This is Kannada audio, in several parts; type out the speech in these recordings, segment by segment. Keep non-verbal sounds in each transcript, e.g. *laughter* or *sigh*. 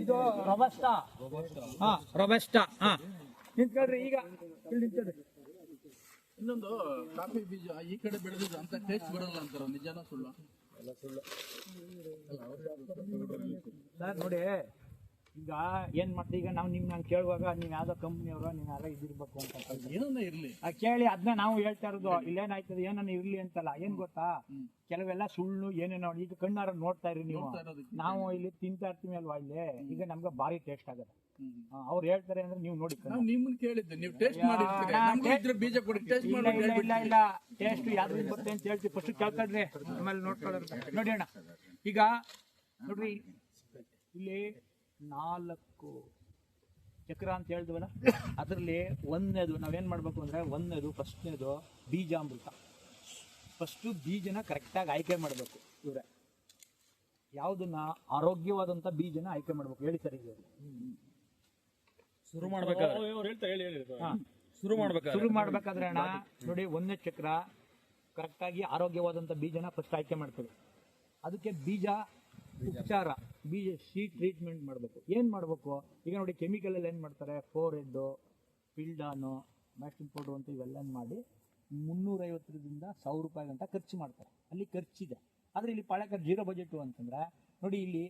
ಇದು ರೊಬಸ್ಟಾ. ಹಾ ರೊಬಸ್ಟಾ. ಹಾ. ನಿಂತ್ಕೊಳ್ರಿ ಈಗ. ಇಲ್ಲಿ ನಿಂತದೆ ಇನ್ನೊಂದು ಕಾಫಿ ಬೀಜ ಈ ಕಡೆ ಬೆಳೆದಿದ್ದು ಅಂತ ಟೇಸ್ಟ್ ಬರಲ್ಲ ಅಂತಾರ ನಿಜಾನ ಸುಳ್ಳು? ಸರ್ ನೋಡಿ ಈಗ ಏನ್ ಮಾಡ್ತೀವಿ ಈಗ ನಾವು ನಿಮ್ಗೆ ಕೇಳುವಾಗ ನೀವ್ ಯಾವ್ದೋ ಕಂಪ್ನಿಯವರು ನೀವ್ ಯಾರ ಇದಿರ್ಬೇಕು ಅಂತ ಏನನ್ನ ಇರ್ಲಿ. ಆ ಕೇಳಿ ಅದನ್ನ ನಾವು ಹೇಳ್ತಾ ಇರೋದು ಇಲ್ಲೇನಾಯ್ತದೆ ಏನನ್ನ ಇರ್ಲಿ ಅಂತಲ್ಲ ಏನ್ ಗೊತ್ತಾ? ಕೆಲವೆಲ್ಲ ಸುಳ್ಳು ಏನೇನೋ ಈಗ ಕಣ್ಣಾರ ನೋಡ್ತಾ ಇರಿ ನೀವು. ನಾವು ಇಲ್ಲಿ ತಿಂತಾ ಇರ್ತೀವಿ ಅಲ್ವಾ ಇಲ್ಲಿ? ಈಗ ನಮ್ಗೆ ಭಾರಿ ಟೇಸ್ಟ್ ಆಗತ್ತೆ. ಅವ್ರು ಹೇಳ್ತಾರೆ ಅಂದ್ರೆ ನೀವು ನೋಡಿ ನಿಮ್ಮನ್ನ ಕೇಳಿದ್ದು ನೀವು ಟೇಸ್ಟ್ ಇದ್ರೆ ಬೀಜ ಕೊಡಿ ಟೇಸ್ಟ್ ಮಾಡಿ ಇಲ್ಲ ಇಲ್ಲ ಟೇಸ್ಟ್ ಯಾವ್ದು ಬರುತ್ತೆ ಅಂತ ಹೇಳ್ತೀವಿ ಫಸ್ಟ್ ಕೇಳ್ಕೊಳ್ರಿ ಆಮೇಲೆ ನೋಡ್ಕೊಳ್ಳೋಣ ನೋಡಿ ಅಣ್ಣ ಈಗ ನೋಡ್ರಿ ಇಲ್ಲಿ ನಾಲ್ಕು ಚಕ್ರ ಅಂತ ಹೇಳಿದ್ವಲ್ಲ ಅದರಲ್ಲಿ ಒಂದನೇದು ನಾವೇನು ಮಾಡಬೇಕು ಅಂದ್ರೆ ಒಂದನೇದು ಫಸ್ಟ್ನೇದು ಬೀಜಾಮೃತ. ಫಸ್ಟು ಬೀಜನ ಕರೆಕ್ಟಾಗಿ ಆಯ್ಕೆ ಮಾಡಬೇಕು ಇವರೇ. ಯಾವುದನ್ನ ಆರೋಗ್ಯವಾದಂಥ ಬೀಜನ ಆಯ್ಕೆ ಮಾಡಬೇಕು. ಹೇಳಿ ಸರ್ ಈಗ. ಶುರು ಮಾಡ್ಬೇಕಾದ್ರೆ. ಶುರು ಮಾಡ್ಬೇಕಾದ್ರೆ. ಶುರು ಮಾಡ್ಬೇಕಾದ್ರೆ ಅಣ್ಣ ನೋಡಿ ಒಂದನೇ ಚಕ್ರ ಕರೆಕ್ಟಾಗಿ ಆರೋಗ್ಯವಾದಂಥ ಬೀಜನ ಫಸ್ಟ್ ಆಯ್ಕೆ ಮಾಡ್ತೀವಿ. ಅದಕ್ಕೆ ಬೀಜ ಉಪಚಾರ ಬೀಜ ಸಿ ಟ್ರೀಟ್ಮೆಂಟ್ ಮಾಡಬೇಕು. ಏನು ಮಾಡಬೇಕು? ಈಗ ನೋಡಿ ಕೆಮಿಕಲಲ್ಲಿ ಏನು ಮಾಡ್ತಾರೆ? ಫೋರ್ ಎದ್ದು ಪಿಲ್ಡಾನು ಮ್ಯಾಸ್ಟಿನ್ ಪೌಡ್ರು ಅಂತ ಇವೆಲ್ಲ ಮಾಡಿ ಮುನ್ನೂರೈವತ್ತರಿಂದ ಸಾವಿರ ರೂಪಾಯಿ ಗಂಟ ಖರ್ಚು ಮಾಡ್ತಾರೆ. ಅಲ್ಲಿ ಖರ್ಚಿದೆ. ಆದರೆ ಇಲ್ಲಿ ಪಾಳಕರ್ ಜೀರೋ ಬಜೆಟು ಅಂತಂದ್ರೆ, ನೋಡಿ ಇಲ್ಲಿ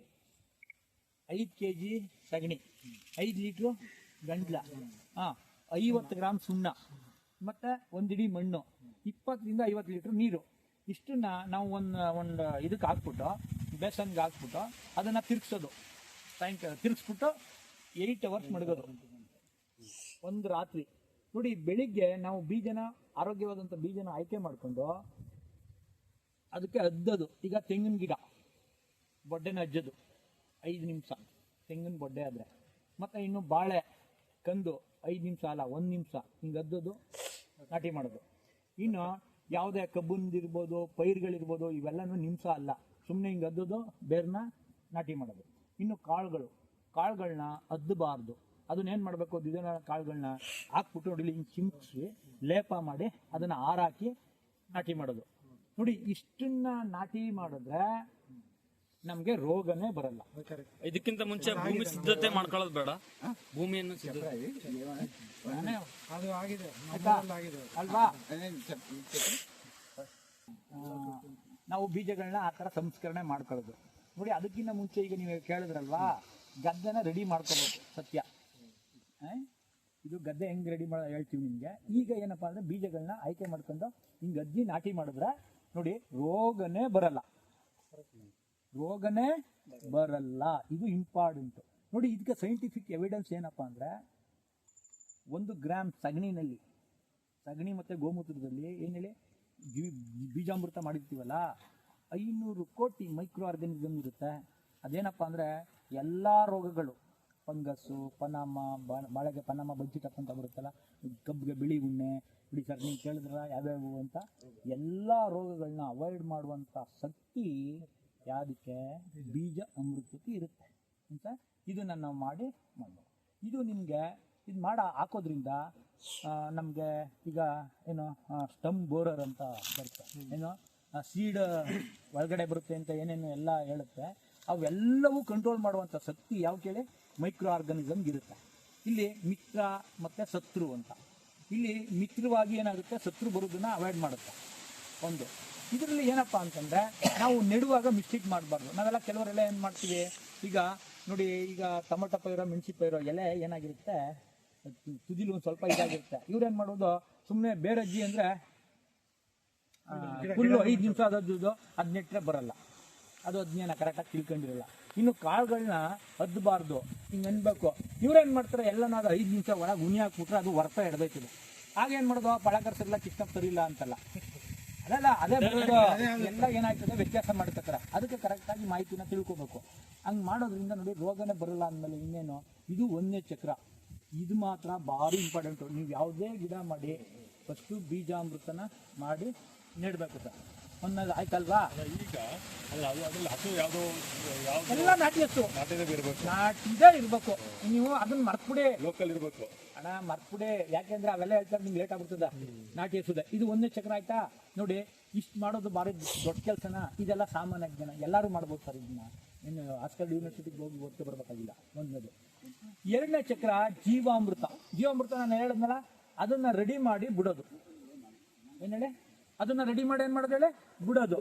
ಐದು ಕೆ ಜಿ ಸಗಣಿ, ಐದು ಲೀಟ್ರು ಗಂಟ್ಲ, ಹಾಂ, ಐವತ್ತು ಗ್ರಾಮ್ ಸುಣ್ಣ, ಮತ್ತು ಒಂದಿಡಿ ಮಣ್ಣು, ಇಪ್ಪತ್ತರಿಂದ ಐವತ್ತು ಲೀಟ್ರ್ ನೀರು. ಇಷ್ಟನ್ನ ನಾವು ಒಂದು ಒಂದು ಇದಕ್ಕೆ ಹಾಕ್ಬಿಟ್ಟು ಬೇಸನ್ಗೆ ಹಾಕ್ಬಿಟ್ಟು ಅದನ್ನು ತಿರ್ಗ್ಸೋದು. ಸಾಯಂಕಾಲ ತಿರ್ಗಿಸ್ಬಿಟ್ಟು ಏಯ್ಟ್ ಅವರ್ಸ್ ಮಡಗೋದು. ಒಂದು ರಾತ್ರಿ. ನೋಡಿ, ಬೆಳಿಗ್ಗೆ ನಾವು ಬೀಜನ ಆರೋಗ್ಯವಾದಂಥ ಬೀಜನ ಆಯ್ಕೆ ಮಾಡಿಕೊಂಡು ಅದಕ್ಕೆ ಅದ್ದದು. ಈಗ ತೆಂಗಿನ ಗಿಡ. ಬೊಡ್ಡೆನ ಅಜ್ಜದು. ಐದು ನಿಮಿಷ. ತೆಂಗಿನ ಬೊಡ್ಡೆ ಆದರೆ. ಮತ್ತು ಇನ್ನು ಬಾಳೆ, ಕಂದು, ಐದು ನಿಮಿಷ ಅಲ್ಲ, ಒಂದು ನಿಮಿಷ. ಹಿಂಗೆ ಅದ್ದದು, ನಾಟಿ ಮಾಡೋದು. ಇನ್ನು ಯಾವುದೇ ಕಬ್ಬುಂದಿರ್ಬೋದು, ಪೈರುಗಳಿರ್ಬೋದು, ಇವೆಲ್ಲನೂ ನಿಮಿಷ ಅಲ್ಲ. ಸುಮ್ಮನೆ ಹಿಂಗೆ ಅದ್ದೋದು ಬೇರ್ನ ನಾಟಿ ಮಾಡೋದು. ಇನ್ನು ಕಾಳುಗಳು ಕಾಳುಗಳನ್ನ ಅದ್ದಬಾರ್ದು ಅದನ್ನೇನು ಮಾಡಬೇಕು? ದ್ವಿದಳ ಕಾಳುಗಳನ್ನ ಹಾಕ್ಬಿಟ್ಟು ನೋಡಿ ಹಿಂಗೆ ಚಿಮ್ಕಿಸಿ ಲೇಪ ಮಾಡಿ ಅದನ್ನು ಆರಾಕಿ ನಾಟಿ ಮಾಡೋದು. ನೋಡಿ ಇಷ್ಟನ್ನ ನಾಟಿ ಮಾಡಿದ್ರೆ ನಮಗೆ ರೋಗನೇ ಬರಲ್ಲ. ಇದಕ್ಕಿಂತ ಮುಂಚೆ ಭೂಮಿ ಸಿದ್ಧತೆ ಮಾಡ್ಕೊಳ್ಳೋದು ಬೇಡ. ಭೂಮಿಯನ್ನು ಸಿದ್ಧತೆ ಅದು ಆಗಿದೆ. ಅಲ್ವಾ? ನಾವು ಬೀಜಗಳನ್ನ ಆ ಥರ ಸಂಸ್ಕರಣೆ ಮಾಡ್ಕೊಳ್ಳೋದು. ನೋಡಿ, ಅದಕ್ಕಿಂತ ಮುಂಚೆ ಈಗ ನೀವು ಕೇಳಿದ್ರಲ್ವಾ? ಗದ್ದೆನ ರೆಡಿ ಮಾಡ್ಕೋಬೇಕು, ಸತ್ಯ. ಇದು ಗದ್ದೆ ಹೆಂಗ್ ರೆಡಿ ಮಾಡ, ಹೇಳ್ತೀವಿ ನಿಮಗೆ. ಈಗ ಏನಪ್ಪಾ ಅಂದ್ರೆ ಬೀಜಗಳನ್ನ ಆಯ್ಕೆ ಮಾಡ್ಕೊಂಡು ಹಿಂಗೆ ಗದ್ದಿ ನಾಟಿ ಮಾಡಿದ್ರೆ, ನೋಡಿ, ರೋಗನೇ ಬರಲ್ಲ. ರೋಗನೇ ಬರಲ್ಲ. ಇದು ಇಂಪಾರ್ಟೆಂಟ್ ನೋಡಿ, ಇದಕ್ಕೆ ಸೈಂಟಿಫಿಕ್ ಎವಿಡೆನ್ಸ್ ಏನಪ್ಪಾ ಅಂದ್ರೆ, ಒಂದು ಗ್ರಾಮ್ ಸಗಣಿನಲ್ಲಿ, ಸಗಣಿ ಮತ್ತು ಗೋಮೂತ್ರದಲ್ಲಿ ಏನು ಹೇಳಿ? ಬೀಜಾಮೃತ ಮಾಡಿರ್ತೀವಲ್ಲ, ಐನೂರು ಕೋಟಿ ಮೈಕ್ರೋ ಆರ್ಗನಿಸಮ್ ಇರುತ್ತೆ. ಅದೇನಪ್ಪ ಅಂದರೆ ಎಲ್ಲ ರೋಗಗಳು, ಫಂಗಸ್ಸು, ಪನಾಮ ಬಾಳೆಗೆ ಪನಾಮ ಬಜ್ಜಿಟಪ್ ಅಂತ ಬರುತ್ತಲ್ಲ, ಕಬ್ಬಿಗೆ ಬಿಳಿ ಉಣ್ಣೆ, ಬಿಳಿ ಸರ್ ನೀವು ಕೇಳಿದ್ರ ಯಾವ್ಯಾವು ಅಂತ, ಎಲ್ಲ ರೋಗಗಳನ್ನ ಅವಾಯ್ಡ್ ಮಾಡುವಂಥ ಶಕ್ತಿ ಯಾವುದಕ್ಕೆ? ಬೀಜ ಅಮೃತಕ್ಕೆ ಇರುತ್ತೆ. ಅಂತ ಇದನ್ನು ನಾವು ಮಾಡಿ ಮಾಡ್ಬೋದು. ಇದು ನಿಮಗೆ ಇದು ಮಾಡ ಹಾಕೋದ್ರಿಂದ ನಮಗೆ ಈಗ ಏನು ಸ್ಟಮ್ ಬೋರರ್ ಅಂತ ಬರುತ್ತೆ. ಏನು ಸೀಡ್ ಒಳಗಡೆ ಬರುತ್ತೆ ಅಂತ ಏನೇನು ಎಲ್ಲ ಹೇಳುತ್ತೆ ಅವೆಲ್ಲವೂ ಕಂಟ್ರೋಲ್ ಮಾಡುವಂಥ ಶಕ್ತಿ ಯಾವ ಕೇಳಿ? ಮೈಕ್ರೋ ಆರ್ಗನಿಸಮ್ಗೆ ಇರುತ್ತೆ. ಇಲ್ಲಿ ಮಿತ್ರ ಮತ್ತು ಶತ್ರು ಅಂತ. ಇಲ್ಲಿ ಮಿತ್ರವಾಗಿ ಏನಾಗುತ್ತೆ? ಶತ್ರು ಬರೋದನ್ನ ಅವಾಯ್ಡ್ ಮಾಡುತ್ತೆ. ಒಂದು. ಇದರಲ್ಲಿ ಏನಪ್ಪ ಅಂತಂದರೆ ನಾವು ನೆಡುವಾಗ ಮಿಸ್ಟೇಕ್ ಮಾಡಬಾರ್ದು. ನಾವೆಲ್ಲ ಕೆಲವರೆಲ್ಲ ಏನು ಮಾಡ್ತೀವಿ? ಈಗ ನೋಡಿ ಈಗ ಟೊಮೊಟೊ ಪೈರೋ ಮೆಣಸಿ ಪೈರೋ ಎಲೆ ಏನಾಗಿರುತ್ತೆ? ತುದಿಲಿ ಒಂದು ಸ್ವಲ್ಪ ಇದಾಗಿರುತ್ತೆ. ಇವ್ರೇನು ಮಾಡೋದು ಸುಮ್ಮನೆ ಬೇರಜ್ಜಿ ಅಂದರೆ ಫುಲ್ಲು ಐದು ನಿಮಿಷ ಅದದ್ದು ಅದು ನೆಟ್ಟರೆ ಬರಲ್ಲ. ಅದು ಅದನ್ನೇನ ಕರೆಕ್ಟಾಗಿ ತಿಳ್ಕೊಂಡಿರಲ್ಲ. ಇನ್ನು ಕಾಳುಗಳನ್ನ ಹದ್ದಬಾರ್ದು ಹಿಂಗೆ ಅನ್ಬೇಕು. ಇವ್ರೇನು ಮಾಡ್ತಾರೆ ಎಲ್ಲನಾದ ಐದು ನಿಮಿಷ ಒಳಗೆ ಉನಿ ಹಾಕ್ಬಿಟ್ರೆ ಅದು ವರ್ತ ಆಗ ಆಗೇನು ಮಾಡೋದು ಪಳಕರ್ಸಲ್ಲ ಕಿಷ್ಟ ಸರಿಯಿಲ್ಲ ಅಂತಲ್ಲ. ಅದಲ್ಲ ಅದೇ ಬರೋದು ಎಲ್ಲ ಏನಾಗ್ತದೆ ವ್ಯತ್ಯಾಸ ಮಾಡ್ತಕ್ಕರ. ಅದಕ್ಕೆ ಕರೆಕ್ಟಾಗಿ ಮಾಹಿತಿನ ತಿಳ್ಕೊಬೇಕು. ಹಂಗೆ ಮಾಡೋದ್ರಿಂದ ನೋಡಿ ರೋಗನೇ ಬರಲ್ಲ ಅಂದಮೇಲೆ ಇನ್ನೇನು? ಇದು ಒಂದೇ ಚಕ್ರ. ಇದು ಮಾತ್ರ ಭಾರಿ ಇಂಪಾರ್ಟೆಂಟು ನೀವು ಯಾವುದೇ ಗಿಡ ಮಾಡಿ ಫಸ್ಟು ಬೀಜಾಮೃತನ ಮಾಡಿ ನೆಡಬೇಕು ಸರ್. ಒಂದೊಂದು ಆಯ್ತಲ್ವಾ? ಈಗ ಅಲ್ಲ ಅದು ಅದ್ರಲ್ಲಿ ಹಸು ಯಾವುದೋ ಎಲ್ಲ ನಾಟಿ ಹಸು. ನಾಟಿನೇ ಇರಬೇಕು. ನಾಟಿದೇ ಇರಬೇಕು. ನೀವು ಅದನ್ನ ಮರ್ತ್ಬಿಡಿ. ಲೋಕಲ್ ಇರಬೇಕು. ಅಣ್ಣ ಮರ್ತ್ಬಿಡಿ. ಯಾಕೆಂದ್ರೆ ಅವೆಲ್ಲ ಹೇಳ್ತಾರೆ ನಿಮ್ಗೆ ಲೇಟ್ ಆಗ್ಬಿಡ್ತದ ನಾಟಿ ಹಸುದೆ. ಇದು ಒಂದೇ ಚಕ್ರ ಆಯ್ತಾ? ನೋಡಿ ಇಷ್ಟು ಮಾಡೋದು ಭಾರಿ ದೊಡ್ಡ ಕೆಲಸನ? ಇದೆಲ್ಲ ಸಾಮಾನ್ಯ ಜ್ಞಾನ. ಎಲ್ಲರೂ ಮಾಡ್ಬೋದು ಸರ್ ಇದನ್ನ. ಇನ್ನು ಆಸ್ಕರ್ ಯೂನಿವರ್ಸಿಟಿಗೆ ಹೋಗಿ ಓದ್ಕೊ ಬರ್ಬೇಕಾಗಿಲ್ಲ. ಒಂದನೇದು. ಎರಡನೇ ಚಕ್ರ ಜೀವಾಮೃತ. ಜೀವಾಮೃತ ನಾನು ಹೇಳಿದ್ನಲ್ಲ, ಅದನ್ನ ರೆಡಿ ಮಾಡಿ ಬಿಡೋದು. ಏನ್ ಹೇಳಿ? ಅದನ್ನ ರೆಡಿ ಮಾಡಿ ಏನ್ ಮಾಡೋದು ಹೇಳಿ? ಬಿಡೋದು.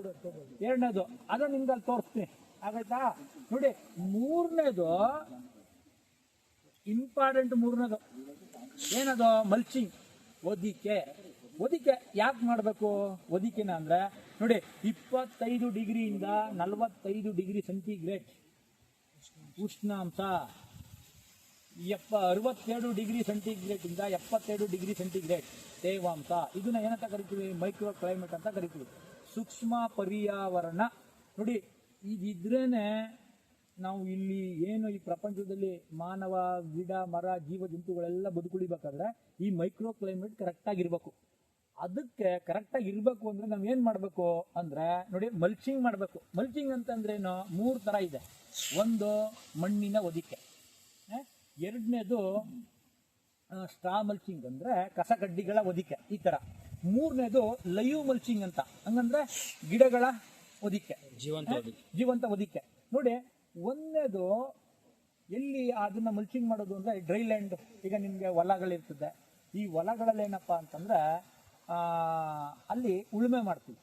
ಎರಡನೇದು ಅದನ್ನ ನಿಮ್ಗೆ ಅಲ್ಲಿ ತೋರಿಸ್ತೀನಿ. ಆಗೈತಾ ನೋಡಿ, ಮೂರನೇದು ಇಂಪಾರ್ಟೆಂಟ್ ಮೂರನೇದು. ಏನದು? ಮಲ್ಚಿಂಗ್ ಒದಿಕೆ ಒದಿಕೆ ಯಾಕೆ ಮಾಡಬೇಕು? ಒದಿಕೆನ ಅಂದ್ರೆ, ನೋಡಿ, ಇಪ್ಪತ್ತೈದು ಡಿಗ್ರಿಯಿಂದ ನಲವತ್ತೈದು ಡಿಗ್ರಿ ಸೆಂಟಿಗ್ರೇಡ್ ಉಷ್ಣಾಂಶ. ಎಪ್ಪ, ಅರವತ್ತೆರಡು ಡಿಗ್ರಿ ಸೆಂಟಿಗ್ರೇಡ್ ಇಂದ ಎಪ್ಪತ್ತೆರಡು ಡಿಗ್ರಿ ಸೆಂಟಿಗ್ರೇಡ್ ತೇವಾಂಶ. ಇದನ್ನ ಏನಂತ ಕರಿತೀವಿ? ಮೈಕ್ರೋ ಕ್ಲೈಮೇಟ್ ಅಂತ ಕರಿತೀವಿ. ಸೂಕ್ಷ್ಮ ಪರ್ಯಾವರಣ. ನೋಡಿ, ಇದಿದ್ರೇನೆ ನಾವು ಇಲ್ಲಿ ಏನು ಈ ಪ್ರಪಂಚದಲ್ಲಿ ಮಾನವ, ಗಿಡ, ಮರ ಜೀವ ಜಂತುಗಳೆಲ್ಲ ಬದುಕುಳಿಬೇಕಾದ್ರೆ ಈ ಮೈಕ್ರೋ ಕ್ಲೈಮೇಟ್ ಕರೆಕ್ಟ್ ಆಗಿರ್ಬೇಕು. ಅದಕ್ಕೆ ಕರೆಕ್ಟ್ ಇರಬೇಕು ಇರ್ಬೇಕು ಅಂದ್ರೆ ನಾವ್ ಏನ್ ಮಾಡ್ಬೇಕು ಅಂದ್ರೆ, ನೋಡಿ ಮಲ್ಚಿಂಗ್ ಮಾಡ್ಬೇಕು. ಮಲ್ಚಿಂಗ್ ಅಂತಂದ್ರೆ ಏನು? ಮೂರ್ ತರ ಇದೆ. ಒಂದು ಮಣ್ಣಿನ ಒದಿಕೆ ಎರಡನೇದು ಸ್ಟ್ರಾ ಮಲ್ಚಿಂಗ್ ಅಂದ್ರೆ ಕಸಗಡ್ಡಿಗಳ ಒದಿಕೆ ಈ ತರ. ಮೂರನೇದು ಲೈವ್ ಮಲ್ಚಿಂಗ್ ಅಂತ. ಹಂಗಂದ್ರೆ ಗಿಡಗಳ ಒದಿಕೆ ಜೀವಂತ? ಜೀವಂತ ಒದಿಕೆ ನೋಡಿ ಒಂದನೇದು ಎಲ್ಲಿ ಅದನ್ನ ಮಲ್ಚಿಂಗ್ ಮಾಡೋದು ಅಂದ್ರೆ ಡ್ರೈ ಲ್ಯಾಂಡ್ ಈಗ ನಿಮ್ಗೆ ಹೊಲಗಳಿರ್ತದೆ. ಈ ಹೊಲಗಳಲ್ಲಿ ಏನಪ್ಪಾ ಅಂತಂದ್ರೆ ಆ, ಅಲ್ಲಿ ಉಳುಮೆ ಮಾಡ್ತೀವಿ.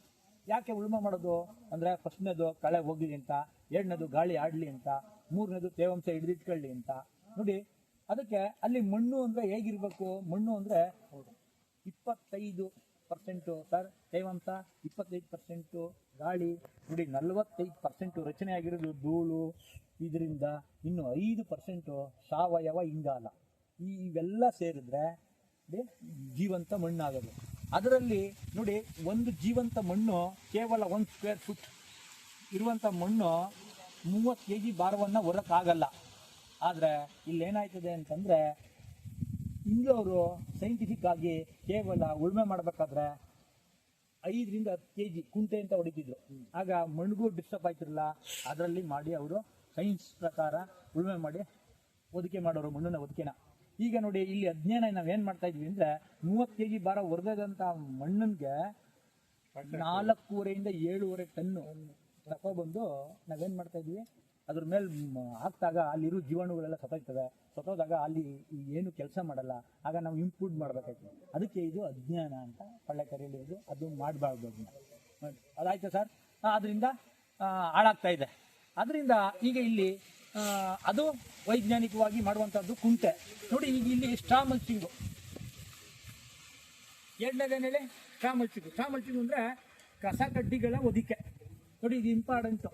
ಯಾಕೆ ಉಳುಮೆ ಮಾಡೋದು? ಅಂದ್ರೆ ಫಸ್ಟ್ನೇದು ಕಳೆ ಹೋಗ್ಲಿ ಅಂತ ಎರಡನೇದು ಗಾಳಿ ಆಡ್ಲಿ ಅಂತ ಮೂರನೇದು ತೇವಾಂಶ ಹಿಡಿದಿಟ್ಕೊಳ್ಳಿ ಅಂತ. ನೋಡಿ, ಅದಕ್ಕೆ ಅಲ್ಲಿ ಮಣ್ಣು ಅಂದ್ರೆ ಹೇಗಿರ್ಬೇಕು? ಮಣ್ಣು ಅಂದ್ರೆ ಇಪ್ಪತ್ತೈದು ಪರ್ಸೆಂಟು, ಸರ್ ತೇವಾಂಶ ಇಪ್ಪತ್ತೈದು ಪರ್ಸೆಂಟು, ಗಾಳಿ, ನೋಡಿ, ನಲವತ್ತೈದು ಪರ್ಸೆಂಟು ರಚನೆ ಆಗಿರೋದು ಧೂಳು, ಇದರಿಂದ ಇನ್ನು ಐದು ಪರ್ಸೆಂಟು ಸಾವಯವ ಇಂಗಾಲ. ಈ ಇವೆಲ್ಲ ಸೇರಿದ್ರೆ ಜೀವಂತ ಮಣ್ಣಾಗೋದು. ಅದರಲ್ಲಿ, ನೋಡಿ, ಒಂದು ಜೀವಂತ ಮಣ್ಣು ಕೇವಲ ಒಂದು ಸ್ಕ್ವೇರ್ ಫುಟ್ ಇರುವಂಥ ಮಣ್ಣು ಮೂವತ್ತು ಕೆ ಜಿ ಭಾರವನ್ನು ಹೊರಕ್ಕಾಗಲ್ಲ. ಆದರೆ ಇಲ್ಲೇನಾಯ್ತದೆ ಅಂತಂದರೆ ಇಂಗ್ಲವರು ಸೈಂಟಿಫಿಕ್ ಆಗಿ ಕೇವಲ ಉಳುಮೆ ಮಾಡಬೇಕಾದ್ರೆ ಐದರಿಂದ ಹತ್ತು ಕೆ ಜಿ ಕುಂಟೆ ಅಂತ ಹೊಡಿತಿದ್ರು. ಆಗ ಮಣ್ಣಿಗೂ ಡಿಸ್ಟರ್ಬ್ ಆಯ್ತಿರಲ್ಲ ಅದರಲ್ಲಿ ಮಾಡಿ ಅವರು ಸೈನ್ಸ್ ಪ್ರಕಾರ ಉಳುಮೆ ಮಾಡಿ ಒದಿಕೆ ಮಾಡೋರು ಮಣ್ಣಿನ ಒದಿಕೆನ ಈಗ ನೋಡಿ ಇಲ್ಲಿ ಅಧ್ಯಯನ ನಾವೇನು ಮಾಡ್ತಾ ಇದ್ವಿ ಅಂದರೆ ಮೂವತ್ತು ಕೆ ಜಿ ಭಾರ ಹೊರದಂತ ಮಣ್ಣನ್ಗೆ ನಾಲ್ಕೂವರೆಯಿಂದ ಏಳುವರೆ ಟನ್ನು ತಗೊಬಂದು ನಾವೇನು ಮಾಡ್ತಾ ಇದ್ವಿ? ಅದ್ರ ಮೇಲೆ ಹಾಕ್ದಾಗ ಅಲ್ಲಿರೋ ಜೀವಾಣುಗಳೆಲ್ಲ ಸತ್ತೋಗ್ತವೆ. ಸತ್ತೋದಾಗ ಅಲ್ಲಿ ಏನು ಕೆಲಸ ಮಾಡಲ್ಲ. ಆಗ ನಾವು ಇಂಪ್ರೂವ್ ಮಾಡ್ಬೇಕಾಯ್ತು. ಅದಕ್ಕೆ ಇದು ಅಜ್ಞಾನ ಅಂತ ಪಳ್ಳೆ ಅದು ಮಾಡಬಾರ್ದು ಅದನ್ನ. ಅದಾಯ್ತಾ ಸರ್? ಅದರಿಂದ ಹಾಳಾಗ್ತಾ ಇದೆ. ಅದರಿಂದ ಈಗ ಇಲ್ಲಿ ಅದು ವೈಜ್ಞಾನಿಕವಾಗಿ ಮಾಡುವಂಥದ್ದು ಕುಂಟೆ. ನೋಡಿ, ಈಗ ಇಲ್ಲಿ ಸ್ಟ್ರಾ ಮಲ್ಚಿಂಗು ಎರಡನೇದೇನೇಳಿ ಸ್ಟಾ ಸ್ಟ್ರಾ ಮಲ್ಚಿಂಗು ಸ್ಟ್ರಾ ಮಲ್ಚಿಂಗು ಅಂದರೆ ಕಸ ಕಡ್ಡಿಗಳ ಒದಿಕೆ ನೋಡಿ, ಇದು ಇಂಪಾರ್ಟೆಂಟ್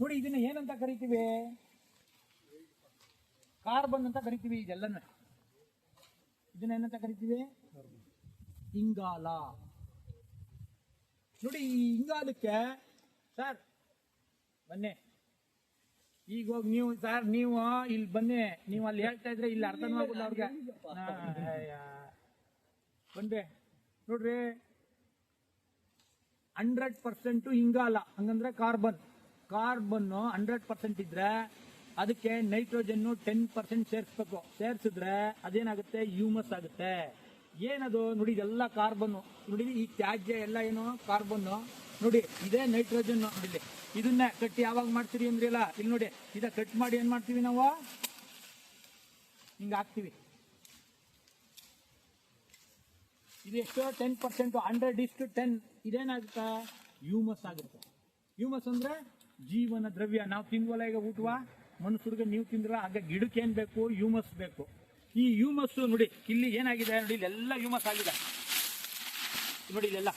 ನೋಡಿ ಇದನ್ನ ಏನಂತ ಕರಿತೀವಿ? ಕಾರ್ಬನ್ ಅಂತ ಕರಿತೀವಿ ಇದೆಲ್ಲನೂ. ಇದನ್ನ ಏನಂತ ಕರಿತೀವಿ? ಇಂಗಾಲ. ನೋಡಿ ಈ ಇಂಗಾಲಕ್ಕೆ ಸರ್ ಬನ್ನಿ. ಈಗ ಹೋಗಿ ನೀವು ಸರ್ ನೀವು ಇಲ್ಲಿ ಬನ್ನಿ. ನೀವು ಅಲ್ಲಿ ಹೇಳ್ತಾ ಇದ್ರೆ ಇಲ್ಲಿ ಅರ್ಥನೂ ಆಗುಲ್ಲ ಅವ್ರಿಗೆ. ಬನ್ರಿ ನೋಡ್ರಿ. ಹಂಡ್ರೆಡ್ ಪರ್ಸೆಂಟು ಇಂಗಾಲ ಹಂಗಂದ್ರೆ ಕಾರ್ಬನ್ ಕಾರ್ಬನ್ ಹಂಡ್ರೆಡ್ ಪರ್ಸೆಂಟ್ ಇದ್ರೆ ಅದಕ್ಕೆ ನೈಟ್ರೋಜನ್ ಟೆನ್ ಪರ್ಸೆಂಟ್ ಸೇರಿಸ್ಬೇಕು. ಸೇರಿಸಿದ್ರೆ ಅದೇನಾಗುತ್ತೆ? ಹ್ಯೂಮಸ್ ಆಗುತ್ತೆ. ಏನದು? ನೋಡಿ, ಇದೆಲ್ಲ ಕಾರ್ಬನ್ ನೋಡಿ, ಈ ತ್ಯಾಜ್ಯ ಎಲ್ಲ ಏನು? ಕಾರ್ಬನ್ ನೋಡಿ, ಇದೇ ನೈಟ್ರೋಜನ್ ನೋಡಿ, ಇದನ್ನ ಕಟ್ಟಿ ಯಾವಾಗ ಮಾಡ್ತೀರಿ ಅಂದ್ರಿಲ್ಲ ಇಲ್ಲಿ ನೋಡಿ, ಇದ ಕಟ್ ಮಾಡಿ ಏನ್ ಮಾಡ್ತೀವಿ ನಾವು? ಹಿಂಗ ಹಾಕ್ತಿವಿ. ಇದು ಎಷ್ಟು? Ten percent. ಹಂಡ್ರೆಡ್ ಇಷ್ಟು ಟೆನ್. ಇದೇನಾಗುತ್ತೆ? ಹ್ಯೂಮಸ್ ಆಗುತ್ತೆ. ಹ್ಯೂಮಸ್ ಅಂದ್ರೆ ಜೀವನ ದ್ರವ್ಯ ನಾವು ತಿನ್ವಲ್ಲ ಈಗ ಊಟವ ಮನುಷ್ಯರಿಗೆ ನೀವು ತಿಂದ್ರ ಆಗ ಗಿಡಕ್ಕೆ ಏನ್ ಬೇಕು? ಹ್ಯೂಮಸ್ ಬೇಕು. ಈ ಹ್ಯೂಮಸ್ ನೋಡಿ ಇಲ್ಲಿ ಏನಾಗಿದೆ ನೋಡಿ ಇಲ್ಲೆಲ್ಲ ಹ್ಯೂಮಸ್ ಆಗಿದೆ. ನೋಡಿ ಇಲ್ಲೆಲ್ಲ.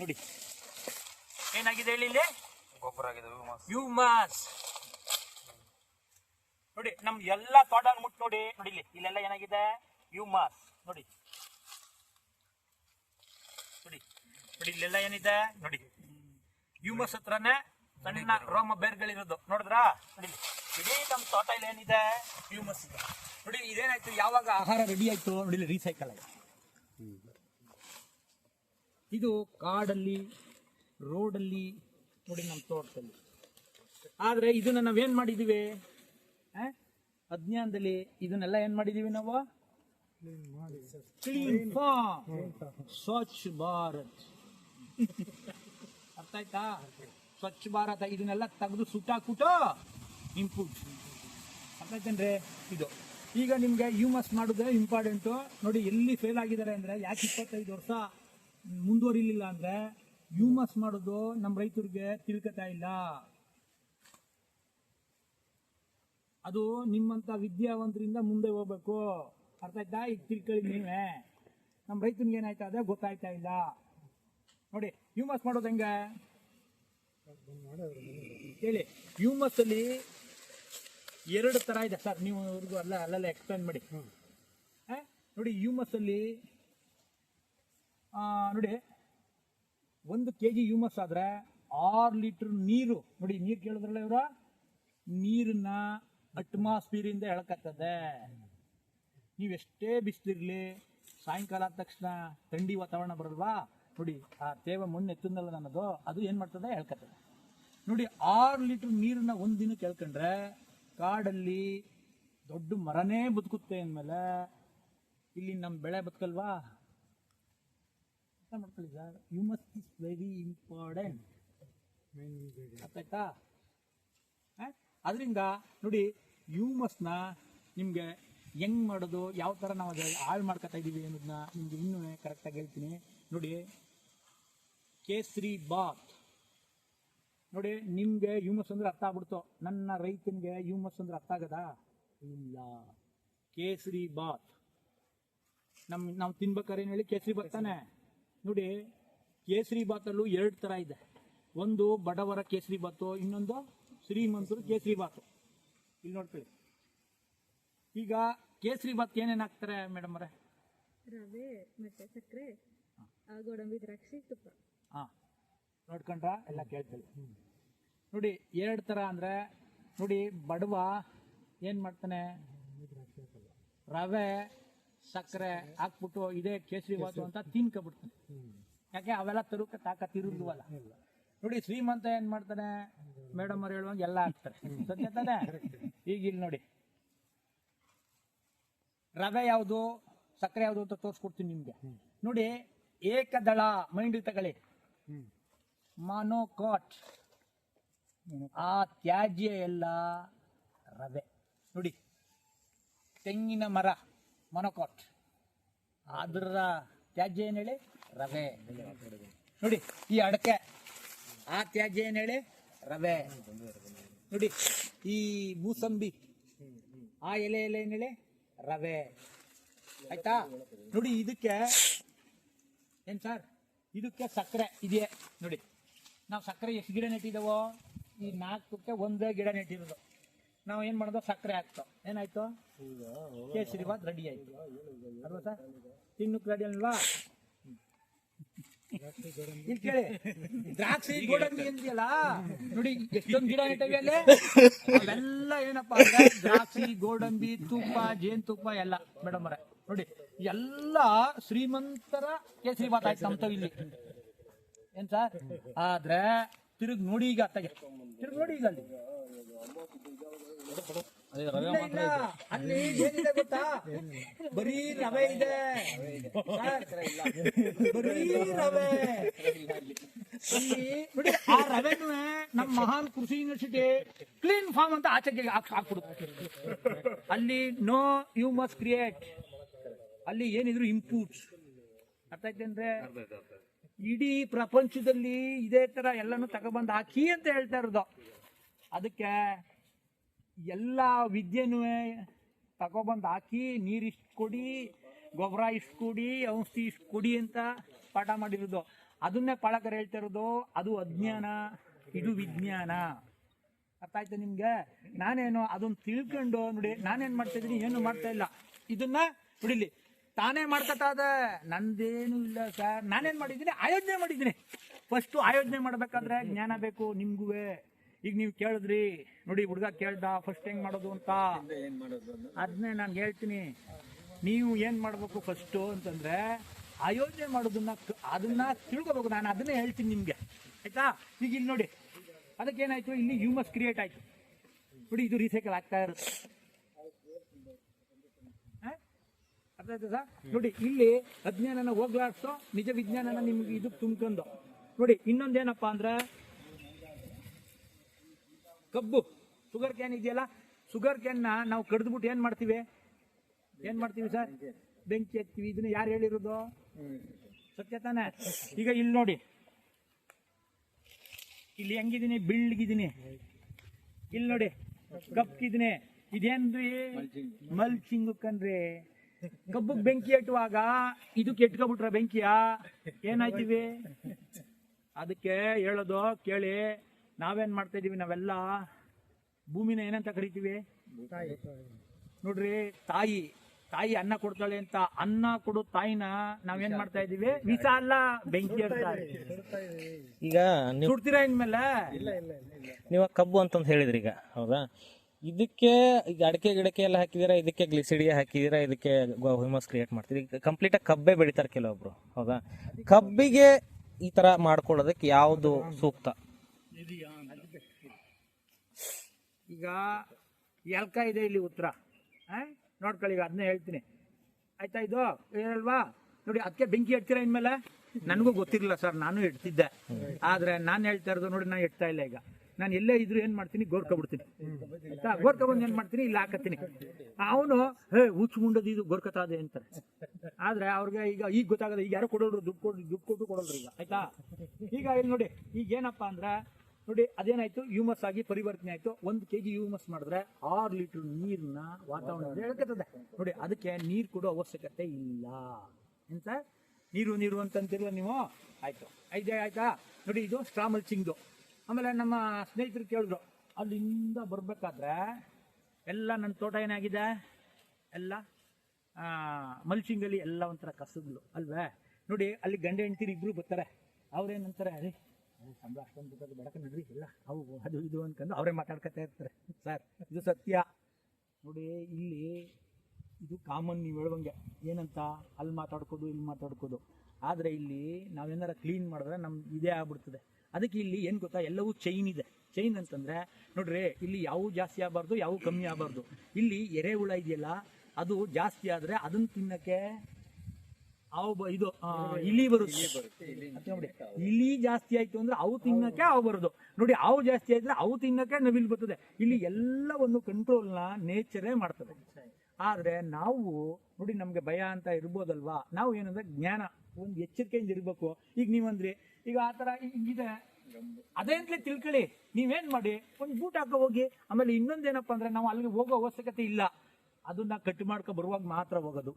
ನೋಡಿ. ಏನಾಗಿದೆ ಹೇಳಿ ಇಲ್ಲಿ? ಗೊಬ್ಬರ ಆಗಿದೆ ಹ್ಯೂಮಸ್ ನೋಡಿ ನಮ್ ಎಲ್ಲ ತೋಟ ಮುಟ್ ನೋಡಿ ನೋಡಿ ಇಲ್ಲಿ. ಇಲ್ಲೆಲ್ಲ ಏನಾಗಿದೆ? ಹ್ಯೂಮಸ್ ನೋಡಿ. ನೋಡಿ. ನೋಡಿ ಇಲ್ಲೆಲ್ಲ ಏನಿದೆ? ನೋಡಿ. ಹ್ಯೂಮಸ್ ಹತ್ರನೇ ಸಣ್ಣ ರೋಮ ಬೇರ್ಗಳಿರೋದು. ನೋಡಿದ್ರಾ? ನೋಡಿ. ಇಡೀ ನಮ್ಮ ತೋಟ ಇಲ್ಲಿ ಏನಿದೆ? ಹ್ಯೂಮಸ್ ಇದೆ ನೋಡಿ ಇದೇನಾಯ್ತು? ಯಾವಾಗ ಆಹಾರ ರೆಡಿ ಆಯ್ತು? ನೋಡಿ ಇಲ್ಲಿ ರೀಸೈಕಲ್ ಆಯ್ತು. ಇದು ಕಾಡಲ್ಲಿ ರೋಡಲ್ಲಿ ನೋಡಿ ನಮ್ಮ ತೋಟದಲ್ಲಿ. ಆದರೆ ಇದನ್ನ ನಾವೇನು ಮಾಡಿದ್ದೀವಿ? ಅಜ್ಞಾನದಲ್ಲಿ ಇದನ್ನೆಲ್ಲ ಏನು ಮಾಡಿದೀವಿ ನಾವು? Clean form Swachh Bharat. *laughs* ಅರ್ಥ ಆಯ್ತಾ? ಸ್ವಚ್ಛ ಭಾರತ, ಇದನ್ನೆಲ್ಲ ತೆಗೆದು ಸುಟ್ಟಾಕ್ಬಿಟ್ಟು ಅರ್ಥ ಆಯ್ತಂದ್ರೆ ಇದು. ಈಗ ನಿಮ್ಗೆ ಮಸ್ ಮಾಡೋದೇ ಇಂಪಾರ್ಟೆಂಟು ನೋಡಿ, ಎಲ್ಲಿ ಫೇಲ್ ಆಗಿದ್ದಾರೆ ಅಂದ್ರೆ, ಯಾಕೆ ಇಪ್ಪತ್ತೈದು ವರ್ಷ ಮುಂದುವರಿಲಿಲ್ಲ ಅಂದ್ರೆ ಮಸ್ ಮಾಡೋದು ನಮ್ಮ ರೈತರಿಗೆ ತಿಳ್ಕತಾ ಇಲ್ಲ. ಅದು ನಿಮ್ಮಂತ ವಿದ್ಯಾವಂತರಿಂದ ಮುಂದೆ ಹೋಗ್ಬೇಕು. ಅರ್ಥ ಆಯ್ತಾ? ಈಗ ತಿಳ್ಕೊಳ್ಳಿ ನೀವೇ. ನಮ್ಮ ರೈತನಿಗೆ ಏನಾಯ್ತಾ ಅದೇ ಗೊತ್ತಾಯ್ತಾ ಇಲ್ಲ. ನೋಡಿ ಹ್ಯೂಮಸ್ ಮಾಡೋದು ಹೆಂಗ? ಹೇಳಿ ಹ್ಯೂಮಸ್ ಅಲ್ಲಿ ಎರಡು ತರ ಇದೆ ಸರ್. ನೀವು ಇವ್ರಿಗೂ ಅಲ್ಲ ಅಲ್ಲಲ್ಲೇ ಎಕ್ಸ್ಪ್ಲೇನ್ ಮಾಡಿ. ನೋಡಿ ಹ್ಯೂಮಸ್ ಅಲ್ಲಿ ನೋಡಿ ಒಂದು ಕೆ ಜಿ ಹ್ಯೂಮಸ್ ಆದ್ರೆ ಆರು ಲೀಟರ್ ನೀರು. ನೋಡಿ ನೀರು ಕೇಳಿದ್ರಲ್ಲ ಇವರು? ನೀರನ್ನ ಅಟ್ಮಾಸ್ಫಿಯರಿಂದ ಎಳ್ಕತ್ತದೆ ನೀವೆಷ್ಟೇ ಬಿಸಿಲಿರಲಿ ಸಾಯಂಕಾಲ ಆದ ತಕ್ಷಣ ಥಂಡಿ ವಾತಾವರಣ ಬರಲ್ವಾ? ನೋಡಿ ಆ ತೇವ ಮಣ್ಣು ಎತ್ತುಂದಲ್ಲ ನನ್ನದು, ಅದು ಏನು ಮಾಡ್ತದೆ? ಹೇಳ್ಕತ್ತದೆ ನೋಡಿ, ಆರು ಲೀಟರ್ ನೀರನ್ನ ಒಂದು ದಿನಕ್ಕೆ ಎಳ್ಕೊಂಡ್ರೆ ಕಾಡಲ್ಲಿ ದೊಡ್ಡ ಮರನೇ ಬದುಕುತ್ತೆ ಅಂದಮೇಲೆ ಇಲ್ಲಿ ನಮ್ಮ ಬೆಳೆ ಬದುಕಲ್ವಾ? ಅರ್ಥ ಮಾಡ್ಕೊಳ್ಳಿ sir you must is very important ಅರ್ಥ ಆಯ್ತಾ ಅದರಿಂದ ನೋಡಿ ಹ್ಯೂಮಸ್ನ ನಿಮಗೆ ಹೆಂಗ್ ಮಾಡೋದು, ಯಾವ ಥರ ನಾವು ಹಾಳು ಮಾಡ್ಕೊತಾ ಇದ್ದೀವಿ ಅನ್ನೋದನ್ನ ನಿಮ್ಗೆ ಇನ್ನೂ ಕರೆಕ್ಟಾಗಿ ಹೇಳ್ತೀನಿ. ನೋಡಿ ಕೇಸರಿ ಬಾತ್. ನೋಡಿ, ನಿಮಗೆ ಹ್ಯೂಮಸ್ ಅಂದ್ರೆ ಅರ್ಥ ಆಗ್ಬಿಡ್ತು. ನನ್ನ ರೈತನಿಗೆ ಹ್ಯೂಮಸ್ ಅಂದ್ರೆ ಅರ್ಥ ಆಗದಾ? ಇಲ್ಲ. ಕೇಸರಿ ಬಾತ್. ನಮ್, ನಾವು ತಿನ್ಬೇಕಾದ್ರೆ ಏನು ಹೇಳಿ ಕೇಸರಿ ಬಾತ್ ತಾನೆ. ನೋಡಿ, ಕೇಸರಿ ಬಾತಲ್ಲೂ ಎರಡು ತರ ಇದೆ. ಒಂದು ಬಡವರ ಕೇಸರಿ ಬಾತು, ಇನ್ನೊಂದು ಶ್ರೀಮಂತರು ಕೇಸರಿ ಬಾತು. ಇಲ್ಲಿ ನೋಡ್ಕೊಳ್ಳಿ. ಈಗ ಕೇಸರಿ ಬಾತ್ ಏನೇನ್ ಹಾಕ್ತಾರೆ ಮೇಡಮ್ ಅವರೇ? ರವೆ ಮತ್ತೆ ಸಕ್ಕರೆ ಗೋಡಂಬಿ ದ್ರಾಕ್ಷಿ ತುಪ್ಪ. ಹಾ. ನೋಡ್ಕೊಂಡ್ರ ಎಲ್ಲ ಕೇಳ್ತೇವೆ. ನೋಡಿ, ಎರಡು ತರ ಅಂದ್ರೆ, ನೋಡಿ, ಬಡವ ಏನು ಮಾಡ್ತಾನೆ? ರವೆ, ಸಕ್ಕರೆ ಹಾಕ್ಬಿಟ್ಟು ಇದೇ ಕೇಸರಿ ಬಾತು ಅಂತ ತಿನ್ಕೊಬಿಡ್ತಾನೆ. ಯಾಕೆ? ಅವೆಲ್ಲ ತರುಕ ತಾಕತ್ತಿರುಲ್ವಲ್ಲ ನೋಡಿ, ಶ್ರೀಮಂತ ಏನು ಮಾಡ್ತಾನೆ? ಮೇಡಮ್ ಅವ್ರು ಹೇಳುವಂಗೆ ಎಲ್ಲ ಹಾಕ್ತಾರೆ. ಸತ್ಯ ತಾನೆ? ಈಗ ಇಲ್ಲಿ ನೋಡಿ. ರವೆ ಯಾವುದು, ಸಕ್ಕರೆ ಯಾವುದು ಅಂತ ತೋರಿಸ್ಕೊಡ್ತೀನಿ ನಿಮಗೆ. ನೋಡಿ, ಏಕದಳ ಮೈಂಡ್ ತಗೊಳ್ಳಿ. ಮಾನೋಕಾಟ್ ಆ ತ್ಯಾಜ್ಯ ಎಲ್ಲ ರವೆ. ನೋಡಿ, ತೆಂಗಿನ ಮರ ಮೊನಕಾಟ್ ಅದರ ತ್ಯಾಜ್ಯ ಏನ್ ಹೇಳಿ ರವೆ. ನೋಡಿ, ಈ ಅಡಕೆ, ಆ ತ್ಯಾಜ್ಯ ಏನ್ ಹೇಳಿ ರವೆ. ನೋಡಿ, ಈ ಮೂಸಂಬಿ, ಆ ಎಲೆ ಎಲೆ ಏನ್ ಹೇಳಿ ರವೆ. ಆಯ್ತಾ? ನೋಡಿ, ಇದಕ್ಕೆ ಏನ್ ಸರ್? ಇದಕ್ಕೆ ಸಕ್ಕರೆ ಇದೆಯೇ? ನೋಡಿ. ನಾವು ಸಕ್ಕರೆ ಎಷ್ಟು ಗಿಡ ನೆಟ್ಟಿದ್ದಾವೋ ಈ ನಾಲ್ಕಕ್ಕೆ ಒಂದೇ ಗಿಡ ನೆಟ್ಟಿರೋದು. ನಾವು ಏನು ಮಾಡೋದು? ಸಕ್ಕರೆ ಹಾಕ್ತೋ. ಏನಾಯ್ತು? ಕೇಸರಿಬಾತ್ ರೆಡಿ ಆಯ್ತು. ಅಲ್ವಾ ಸರ್? ತಿನ್ನಕ್ಕೆ ರೆಡಿ ಅಲ್ವಾ? ಇಲ್ಲಿ ಕೇಳಿ. ದ್ರಾಕ್ಷಿ ಗೋಡಂಬಿ ಅಂತೀಯಲ್ಲ ನೋಡಿ ಎಷ್ಟೊಂದು ಗಿಡ ನೆಟ್ಟವಿ ಅಲ್ಲಿ? ಅವೆಲ್ಲ ಏನಪ್ಪಾ ಅಂದ್ರೆ ದ್ರಾಕ್ಷಿ ಗೋಡಂಬಿ ತುಪ್ಪ ಜೇನುತುಪ್ಪ ಎಲ್ಲ. ಮೇಡಮ್ ಅವರೇ ನೋಡಿ. ಎಲ್ಲ ಶ್ರೀಮಂತರ ಕೇಸರಿ ಬಾತ್ ಆಯ್ತು ನಮ್ತವ್ ಇಲ್ಲಿ. ಏನ್ ಸರ್? ಆದ್ರೆ ತಿರುಗ್ ನೋಡಿ ಈಗ ಅತ್ತಗೆ ತಿರುಗ್ ನೋಡಿ ಈಗ ಅಲ್ಲಿ. ಅಲ್ಲಿ ಏನಿದೆ ಗೊತ್ತಾ? ಬರೀ ರವೆ ಇದೆ. ಬರೀ ರವೆ. ನೋಡಿ ಆ ರವೆ ನಮ್ಮ ಮಹಾನ್ ಕೃಷಿ ಯೂನಿವರ್ಸಿಟಿ ಕ್ಲೀನ್ ಫಾರ್ಮ್ ಅಂತ ಆಚೆಗೆ ಹಾಕ್- ಹಾಕ್ಬಿಡುತ್ತೆ. ಅಲ್ಲಿ ನೋ ಯು ಮಸ್ಟ್ ಕ್ರಿಯೇಟ್. ಅಲ್ಲಿ ಏನಿದ್ರು ಇಂಪೂಟ್ಸ್ ಅರ್ಥ ಅಂದ್ರೆ ಇಡೀ ಪ್ರಪಂಚದಲ್ಲಿ ಇದೇ ತರ ಎಲ್ಲಾನು ತಗೊಬಂದು ಹಾಕಿ ಅಂತ ಹೇಳ್ತಾ ಇರೋದು. ಅದಕ್ಕೆ ಎಲ್ಲ ವಿದ್ಯೆನೂ ತಗೊಬಂದು ಹಾಕಿ ನೀರಿಷ್ಟು ಕೊಡಿ ಗೊಬ್ಬರ ಇಷ್ಟು ಕೊಡಿ ಔಷಧಿ ಇಷ್ಟು ಕೊಡಿ ಅಂತ ಪಾಠ ಮಾಡಿರೋದು. ಅದನ್ನೇ ಪಾಳಕರು ಹೇಳ್ತಾ ಇರೋದು ಅದು ಅಜ್ಞಾನ ಇದು ವಿಜ್ಞಾನ. ಅರ್ಥ ಆಯ್ತಾ ನಿಮ್ಗೆ? ನಾನೇನು ಅದನ್ನ ತಿಳ್ಕೊಂಡು ನೋಡಿ ನಾನೇನು ಮಾಡ್ತಾ ಇದ್ದೀನಿ ಏನು ಮಾಡ್ತಾ ಇಲ್ಲ. ಇದನ್ನ ನೋಡಿಲಿ. ತಾನೇ ಮಾಡ್ಕೊತಾದ ನಂದೇನು ಇಲ್ಲ ಸರ್. ನಾನೇನ್ ಮಾಡಿದ್ದೀನಿ? ಆಯೋಜನೆ ಮಾಡಿದ್ದೀನಿ. ಫಸ್ಟ್ ಆಯೋಜನೆ ಮಾಡ್ಬೇಕಾದ್ರೆ ಜ್ಞಾನ ಬೇಕು ನಿಮ್ಗುವೆ. ಈಗ ನೀವು ಕೇಳಿದ್ರಿ. ನೋಡಿ, ಹುಡುಗ ಕೇಳ್ದ ಫಸ್ಟ್ ಹೆಂಗ್ ಮಾಡೋದು ಅಂತ. ಅದನ್ನೇ ನಾನು ಹೇಳ್ತೀನಿ. ನೀವು ಏನ್ ಮಾಡ್ಬೇಕು ಫಸ್ಟ್ ಅಂತಂದ್ರೆ ಆಯೋಜನೆ ಮಾಡೋದನ್ನ ಅದನ್ನ ತಿಳ್ಕೋಬೇಕು. ನಾನು ಅದನ್ನೇ ಹೇಳ್ತೀನಿ ನಿಮ್ಗೆ. ಆಯ್ತಾ? ಈಗ ಇಲ್ಲಿ ನೋಡಿ. ಅದಕ್ಕೇನಾಯ್ತು? ಇಲ್ಲಿ ಹ್ಯೂಮಸ್ ಕ್ರಿಯೇಟ್ ಆಯ್ತು. ನೋಡಿ, ಇದು ರೀಸೈಕಲ್ ಆಗ್ತಾ ಇರುತ್ತೆ ಹ? ಅರ್ಥ ನೋಡಿ ಇಲ್ಲಿ ಅಜ್ಞಾನನ ಹೋಗ್ಲಾಡ್ಸೋ ನಿಜ ವಿಜ್ಞಾನನ ನಿಮ್ಗೆ ಇದು ತುಂಬ್ಕೊಂಡು. ನೋಡಿ ಇನ್ನೊಂದೇನಪ್ಪ ಅಂದ್ರೆ ಕಬ್ಬು. ಶುಗರ್ ಕ್ಯಾನ್ ಇದೆಯಲ್ಲ? ಶುಗರ್ ಕ್ಯಾನ್ನ ನಾವು ಕಡ್ದ್ಬಿಟ್ಟು ಏನ್ ಮಾಡ್ತೀವಿ? ಏನ್ ಮಾಡ್ತೀವಿ ಸರ್? ಬೆಂಕಿ ಹಚ್ತೀವಿ ಇದನ್ನ ಯಾರು ಹೇಳಿರೋದು? ಸತ್ಯ ತಾನೆ ಈಗ ಇಲ್ಲಿ ನೋಡಿ. ಇಲ್ಲಿ ಹೆಂಗಿದೀನಿ ಬಿಳ್ಗಿದೀನಿ ಇಲ್ಲಿ ನೋಡಿ ಕಪ್ಪಿದೀನಿ ಇದೇನ್ರಿ? ಮಲ್ಚಿಂಗ್ ಕಣ್ರಿ. ಕಬ್ಬಗ್ ಬೆಂಕಿ ಇಟ್ಟುವಾಗ ಇದು ಕೆಟ್ಕೊಬಿಟ್ರ ಬೆಂಕಿಯ? ಏನಾಯ್ತೀವಿ? ಅದಕ್ಕೆ ಹೇಳೋದು ಕೇಳಿ. ನಾವೇನ್ ಮಾಡ್ತಾ ಇದೀವಿ ನಾವೆಲ್ಲ ಭೂಮಿನ ಏನಂತ ಕರಿತೀವಿ? ನೋಡ್ರಿ ತಾಯಿ. ತಾಯಿ ಅನ್ನ ಕೊಡ್ತಾಳೆ ಅಂತ ಅನ್ನ ಕೊಡು ತಾಯಿನ ನಾವೇನ್ ಮಾಡ್ತಾ ಇದೀವಿ? ವಿಷ. ಅಲ್ಲ ಬೆಂಕಿ. ಈಗ ನೀವು ಸುಡ್ತೀರಾ ಇನ್ಮೇಲೆ? ನೀವು ಕಬ್ಬು ಅಂತಂದು ಹೇಳಿದ್ರಿ ಈಗ ಹೌದಾ? ಇದಕ್ಕೆ ಈಗ ಅಡಕೆ ಗಿಡಕ್ಕೆ ಎಲ್ಲ ಹಾಕಿದೀರಾ? ಇದಕ್ಕೆ ಗ್ಲಿಸಿಡಿಯ ಹಾಕಿದೀರಾ? ಇದಕ್ಕೆ ಹ್ಯೂಮಸ್ ಕ್ರಿಯೇಟ್ ಮಾಡ್ತೀರಿ? ಈಗ ಕಂಪ್ಲೀಟ್ ಆಗಿ ಕಬ್ಬೆ ಬೆಳಿತಾರೆ ಕೆಲವೊಬ್ರು. ಹೌದಾ? ಕಬ್ಬಿಗೆ ಈ ತರ ಮಾಡ್ಕೊಳ್ಳೋದಕ್ಕೆ ಯಾವುದು ಸೂಕ್ತ? ಈಗ ಎಲ್ಕ ಇದೆ ಇಲ್ಲಿ ಉತ್ತರ? ನೋಡ್ಕೊಳ್ಳಿ ಈಗ ಅದನ್ನೇ ಹೇಳ್ತೀನಿ. ಆಯ್ತಾ ಇದು? ಹೇಳಲ್ವಾ ನೋಡಿ ಅದಕ್ಕೆ ಬೆಂಕಿ ಇಡ್ತೀರಾ ಇನ್ಮೇಲೆ? ನನಗೂ ಗೊತ್ತಿರಲಿಲ್ಲ ಸರ್ ನಾನು ಇಡ್ತಿದ್ದೆ ಆದ್ರೆ ನಾನು ಹೇಳ್ತಾ ಇರೋದು ನೋಡಿ ನಾನು ಇಡ್ತಾ ಇಲ್ಲ ಈಗ. ನಾನು ಎಲ್ಲೇ ಇದ್ರು ಏನ್ ಮಾಡ್ತೀನಿ? ಗೋರ್ಕೊಬಿಡ್ತೀನಿ ಆಯ್ತಾ? ಗೋರ್ಕೊಬಂದು ಏನ್ ಮಾಡ್ತೀನಿ? ಇಲ್ಲಿ ಹಾಕತ್ತೀನಿ. ಅವನು, ಹೇ ಹುಚ್ಚು ಮುಂಡದು ಇದು ಗೋರ್ಕತಾದೆ ಅಂತಾರೆ. ಆದ್ರೆ ಅವ್ರಿಗೆ ಈಗ ಈಗ ಗೊತ್ತಾಗದ ಈಗ ಯಾರು ಕೊಡೋರು ದುಡ್ಡು ಕೊಡ್, ದುಡ್ಡು ಕೊಟ್ಟು ಕೊಡೋರು ಈಗ. ಆಯ್ತಾ? ಈಗ ಇಲ್ಲಿ ನೋಡಿ, ಈಗ ಏನಪ್ಪಾ ಅಂದ್ರೆ, ನೋಡಿ, ಅದೇನಾಯ್ತು? ಹ್ಯೂಮಸ್ ಆಗಿ ಪರಿವರ್ತನೆ ಆಯ್ತು. ಒಂದು ಕೆಜಿ ಹ್ಯೂಮಸ್ ಮಾಡಿದ್ರೆ ಆರು ಲೀಟರ್ ನೀರ್ನ ವಾತಾವರಣ ನೋಡಿ, ಅದಕ್ಕೆ ನೀರು ಕೊಡೋ ಅವಶ್ಯಕತೆ ಇಲ್ಲ. ಎಂತ? ನೀರು ನೀರು ಅಂತಂತಿರಲ್ಲ ನೀವು? ಆಯ್ತು. ಐದೇ, ಆಯ್ತಾ? ನೋಡಿ, ಇದು ಸ್ಟ್ರಾ ಮಲ್ಚಿಂಗ್ದು ಆಮೇಲೆ ನಮ್ಮ ಸ್ನೇಹಿತರು ಕೇಳಿದ್ರು, ಅಲ್ಲಿಂದ ಬರಬೇಕಾದ್ರೆ ಎಲ್ಲ ನನ್ನ ತೋಟ ಏನಾಗಿದೆ? ಎಲ್ಲ ಮಲ್ಚಿಂಗಲ್ಲಿ ಎಲ್ಲ ಒಂಥರ ಕಸದ್ಲು ಅಲ್ವೇ? ನೋಡಿ, ಅಲ್ಲಿ ಗಂಡ ಹೆಂಡ್ತೀರಿ ಇಬ್ರು ಬರ್ತಾರೆ. ಅವ್ರೇನಂತಾರೆ ಅದೇ ಸಂಬಳ ಅಷ್ಟೊಂದು ಬೇಕಾದ್ರೆ ಬೆಳಕ ನಡ್ರಿ, ಇಲ್ಲ, ಅವು ಅದು ಇದು ಅನ್ಕೊಂಡು ಅವರೇ ಮಾತಾಡ್ಕೊತಾ ಇರ್ತಾರೆ. ಸರ್, ಇದು ಸತ್ಯ. ನೋಡಿ, ಇಲ್ಲಿ ಇದು ಕಾಮನ್ ನೀವು ಹೇಳುವಂಗೆ. ಏನಂತ? ಅಲ್ಲಿ ಮಾತಾಡ್ಕೋದು ಇಲ್ಲಿ ಮಾತಾಡ್ಕೋದು ಆದರೆ ಇಲ್ಲಿ ನಾವೇನಾರ ಕ್ಲೀನ್ ಮಾಡಿದ್ರೆ ನಮ್ಮ ಇದೇ ಆಗ್ಬಿಡ್ತದೆ. ಅದಕ್ಕೆ ಇಲ್ಲಿ ಏನು ಗೊತ್ತಾ? ಎಲ್ಲವೂ ಚೈನ್ ಇದೆ. ಚೈನ್ ಅಂತಂದ್ರೆ ನೋಡ್ರಿ ಇಲ್ಲಿ ಯಾವು ಜಾಸ್ತಿ ಆಗಬಾರ್ದು ಯಾವು ಕಮ್ಮಿ ಆಗಬಾರ್ದು. ಇಲ್ಲಿ ಎರೆಹುಳ ಇದೆಯಲ್ಲ ಅದು ಜಾಸ್ತಿ ಆದ್ರೆ ಅದನ್ನ ತಿನ್ನಕ್ಕೆ ಅವು ಬ- ಇದು ಇಲಿ ಬರುತ್ತೆ. ನೋಡಿ ಇಲಿ ಜಾಸ್ತಿ ಆಯ್ತು ಅಂದ್ರೆ ಅವು ತಿನ್ನಕ್ಕೆ ಅವು ಬರೋದು. ನೋಡಿ ಅವು ಜಾಸ್ತಿ ಆಯ್ತು ಅವು ತಿನ್ನಕ್ಕೆ ನವಿಲ್ ಬರ್ತದೆ. ಇಲ್ಲಿ ಎಲ್ಲವನ್ನು ಕಂಟ್ರೋಲ್ನ ನೇಚರೇ ಮಾಡ್ತದೆ. ಆದರೆ ನಾವು ನೋಡಿ ನಮ್ಗೆ ಭಯ ಅಂತ ಇರ್ಬೋದಲ್ವಾ? ನಾವು ಏನಂದ್ರೆ ಜ್ಞಾನ ಒಂದು ಎಚ್ಚರಿಕೆಯಿಂದ ಇರಬೇಕು. ಈಗ ನೀವಂದ್ರಿ ಈಗ ಆ ತರ ಹಿಂಗಿದೆ. ಅದೇ ಅಂತಲೇ ತಿಳ್ಕೊಳ್ಳಿ ನೀವೇನ್ ಮಾಡಿ? ಒಂದು ಬೂಟ್ ಹಾಕೋ ಹೋಗಿ ಆಮೇಲೆ ಇನ್ನೊಂದೇನಪ್ಪ ಅಂದ್ರೆ ನಾವು ಅಲ್ಲಿಗೆ ಹೋಗೋ ಅವಶ್ಯಕತೆ ಇಲ್ಲ. ಅದನ್ನ ಕಟ್ ಮಾಡ್ಕೊ ಬರುವಾಗ ಮಾತ್ರ ಹೋಗೋದು.